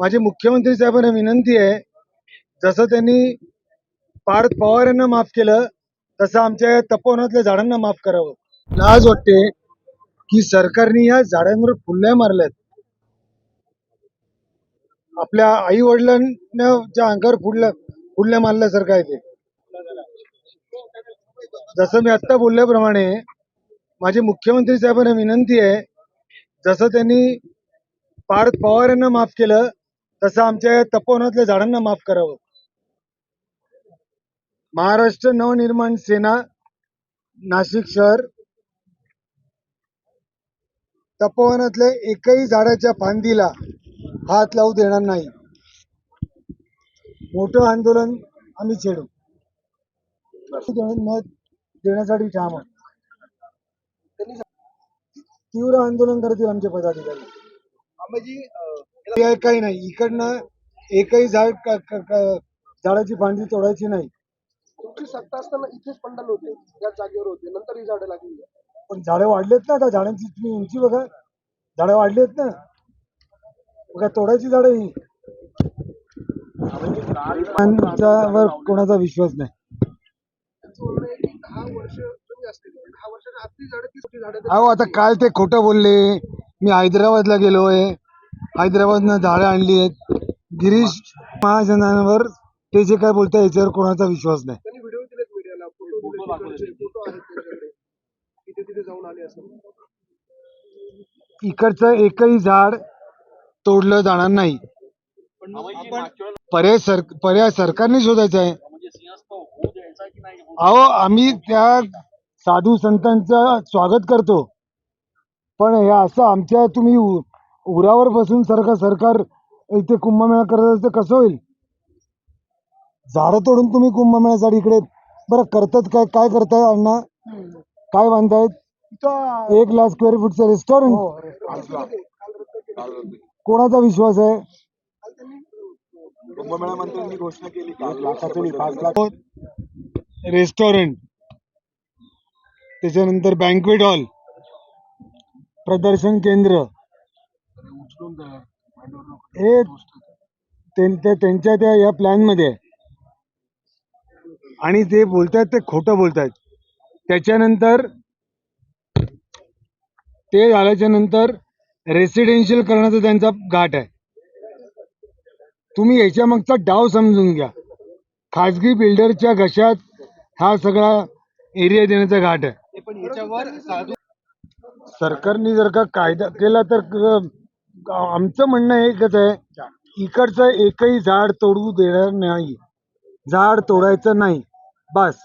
माझी मुख्यमंत्री साहेबांना विनंती आहे जसं त्यांनी पार्थ पवार यांना माफ केलं तसं आमच्या या तपोवनातल्या झाडांना माफ करावं. लाज वाटते की सरकारने या झाडांवर फुल्या मारल्यात. आपल्या आई वडिलांना ज्या अंगावर फुडल्या फुडल्या मारल्यासारखं आहे ते. जसं मी आत्ता बोलल्याप्रमाणे माझी मुख्यमंत्री साहेबांना विनंती आहे जसं त्यांनी पार्थ पवार यांना माफ केलं तसं आमच्या या तपोवनातल्या झाडांना माफ करावं. महाराष्ट्र नवनिर्माण सेना नाशिक शहर तपोवनातल्या एकही झाडाच्या फांदीला हात लावू देणार नाही. मोठं आंदोलन आम्ही छेडू. मत देण्यासाठी ठाम तीव्र आंदोलन करतील आमचे पदाधिकारी. पर्याय काही नाही. इकडनं एकही झाड झाडाची फांदी तोडायची नाही. तुमची सत्ता असताना इथेच पंडाल होते. या जागेवर होते. नंतर ही झाडं लागली. पण झाडं वाढलेत ना आता. झाडांची तुम्ही उंची बघा. झाडं वाढलेत ना. बघा तोडायची झाडं ही. वर कोणाचा विश्वास नाही. त्यांचं म्हणणं आहे की दहा वर्ष तुम्ही असतील दहा वर्षाच्या आतली झाडं ती मोठी झाडं अहो आता काल ते खोटं बोलले. मी हैदराबादला गेलोय. हैदराबादनं झाडं आणली आहेत. गिरीश महाजनांवर ते जे काय बोलतात याच्यावर कोणाचा विश्वास नाही. इकडचं एकही झाड तोडलं जाणार नाही. पर्याय सर पर्याय सरकारने शोधायचा आहे. अहो आम्ही त्या साधू संतांचं स्वागत करतो. पण हे असं आमच्या तुम्ही उरावर बसून सरकार सरकार इथे कुंभमेळा करत असेल तर कसं होईल? झाडं तोडून तुम्ही कुंभमेळ्यासाठी इकडे बरं करतात काय? काय करताय अण्णा? काय बांधतायत? एक लाख स्क्वेअर फूटचं रेस्टॉरंट कोणाचा विश्वास आहे? कुंभमेळ्यामध्ये घोषणा केली. रेस्टॉरंट त्याच्यानंतर बँकवेट हॉल प्रदर्शन केंद्र. हे त्यां- त्या- त्यांच्या त्या या प्लॅनमध्ये आहे. आणि ते बोलतायत ते खोटं बोलतायत. त्याच्यानंतर ते झाल्याच्यानंतर रेसिडेन्शियल करण्याचा त्यांचा घाट आहे. तुम्ही याच्या मागचा डाव समजून घ्या. खाजगी बिल्डरच्या घशात हा सगळा एरिया देण्याचा घाट आहे. पण याच्यावर साधू सरकारने जर का कायदा केला तर आमचं म्हणणं एकच आहे इकडचं एकही झाड तोडू देणार नाही. झाड तोडायचं नाही. बस.